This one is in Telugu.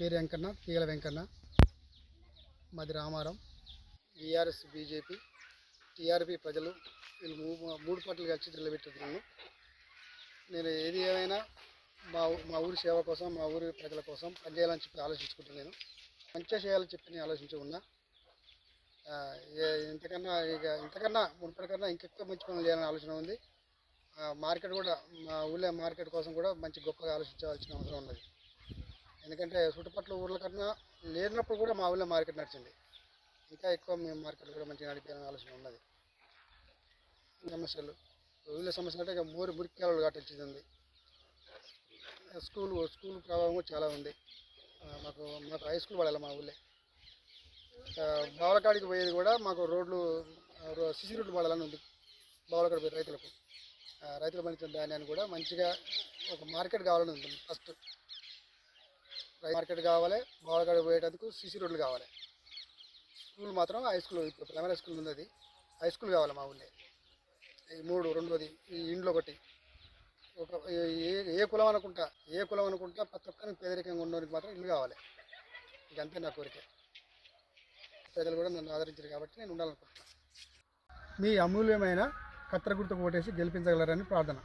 పేరు వెంకన్న తీగల వెంకన్న. మాది రామారం. బీఆర్ఎస్ బీజేపీ టీఆర్పీ ప్రజలు వీళ్ళు మూడు పార్టీలు కలిసి నిలబెట్టుకున్నాను. నేను ఏది ఏమైనా మా ఊ- మా ఊరి సేవ కోసం మా ఊరి ప్రజల కోసం పనిచేయాలని చెప్పి ఆలోచించుకుంటున్నాను మంచిగా చేయాలని చెప్పి నేను ఆలోచించి ఉన్నా. ఇంతకన్నా ఇక ఇంతకన్నా మునుపటికన్నా ఇంకెక్కువ మంచి పనులు చేయాలని ఆలోచన ఉంది. మార్కెట్ కూడా మా ఊళ్ళో మార్కెట్ కోసం కూడా మంచి గొప్పగా ఆలోచించవలసిన అవసరం ఉన్నది. ఎందుకంటే చుట్టుపక్కల ఊర్ల కన్నా లేనప్పుడు కూడా మా ఊళ్ళో మార్కెట్ నడిచింది. ఇంకా ఎక్కువ మేము మార్కెట్ కూడా మంచిగా నడిపాలని ఆలోచన ఉన్నది. సమస్యలు. ఊళ్ళో సమస్యలు అంటే ఇక మూరు మురికి కట్టించింది స్కూల్ స్కూల్ ప్రభావం చాలా ఉంది. మాకు మాకు హై స్కూల్ పడాలి మా ఊళ్ళో. బావలకాడికి పోయేది కూడా మాకు రోడ్లు సిసి రోడ్లు పడాలని ఉంది. బావలకాడ పోయే రైతులకు. రైతులు పండించిన ధాన్యాన్ని కూడా మంచిగా ఒక మార్కెట్ కావాలని ఉంది ఫస్ట్. మార్కెట్ కావాలి బావలకాడ పోయేటందుకు సిసి రోడ్లు కావాలి. స్కూల్ మాత్రం హై స్కూల్ ఇప్పుడు ప్రైమరీ స్కూల్ ఉంది అది హై స్కూల్ కావాలి మా ఊళ్ళో ఈ మూడు రెండోది ఈ ఇండ్లు ఒకటి. ఒక ఏ- ఏ కులం అనుకుంటా ఏ కులం అనుకుంటా ప్రతి ఒక్కరికి పేదరికంగా ఉండడానికి మాత్రం ఇల్లు కావాలి. ఇక అంతే నా కోరిక. ప్రజలు కూడా నన్ను ఆదరించారు కాబట్టి నేను ఉండాలనుకుంటున్నాను మీ అమూల్యమైన కత్తెర గుర్తుకు ఓటేసి గెలిపించగలరని ప్రార్థన.